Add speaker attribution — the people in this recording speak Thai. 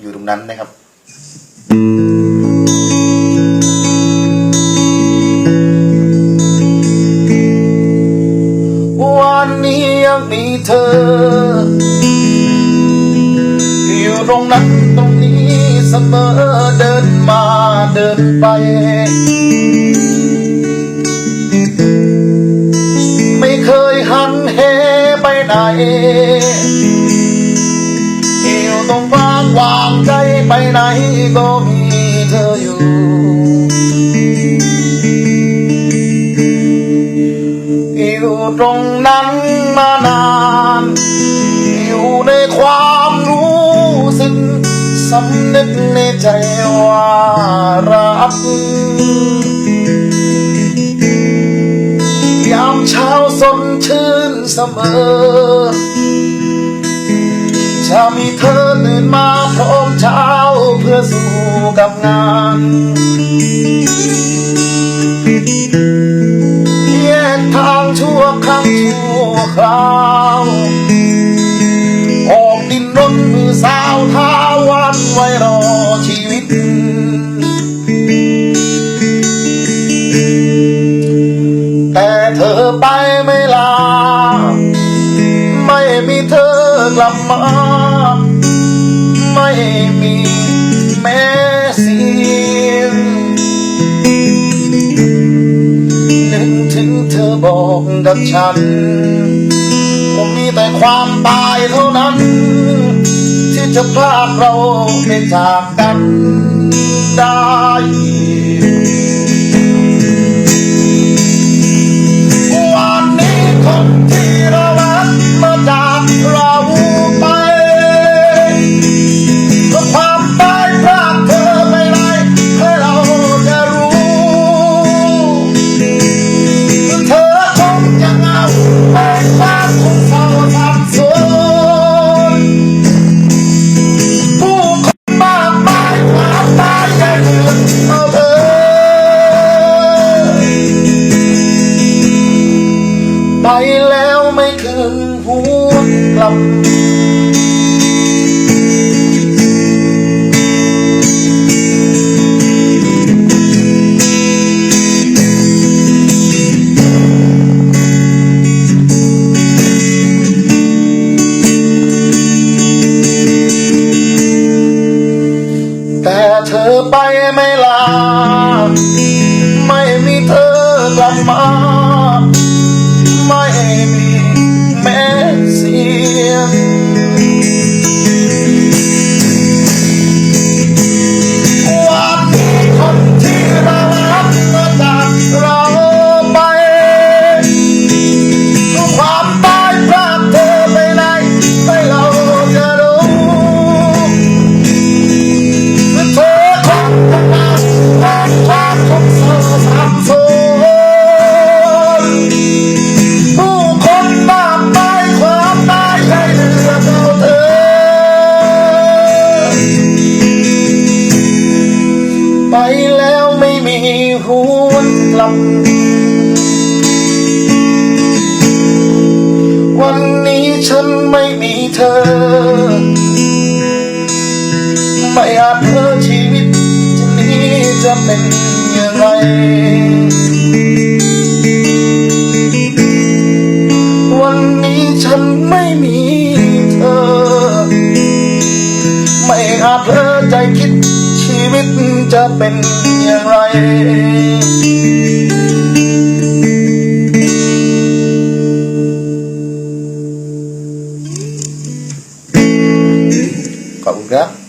Speaker 1: อยู่ตรงนั้นนะครับ วันนี้ยังมีเธอ อยู่ตรงนั้นตรงนี้เสมอเดินมาเดินไป ไม่เคยหันเหไปไหน ไหนก็มีเธออยู่ อยู่ตรงนั้นมานาน อยู่ในความรู้สึกสำนึกในใจว่ารักยามเช้าสดชื่นเสมอ สู้กับงานแยกทางชั่วครั้งชั่วคราวออกดินรนมือสาวท้าวันไว้รอชีวิต แต่เธอไปไม่ลา ไม่มีเธอกลับมา ไม่มีแม้ เสียงนึกถึงเธอบอกกับฉันคงมีแต่ความตายเท่านั้น ที่จะพลากเราไปจากกันได้ แล้วไม่คืนหัวกลับ แต่เธอไปไม่ลา ไม่มีเธอกลับมา yeah. ลับวันนี้ฉันไม่มีเธอ ไม่อาจเพ้อชีวิตจะนี้จะเป็นอย่างไรวันนี้ฉันไม่มีเธอ ไม่อาจเพ้อใจคิด ชีวิตจะเป็นอย่างไร ขอบคุณครับ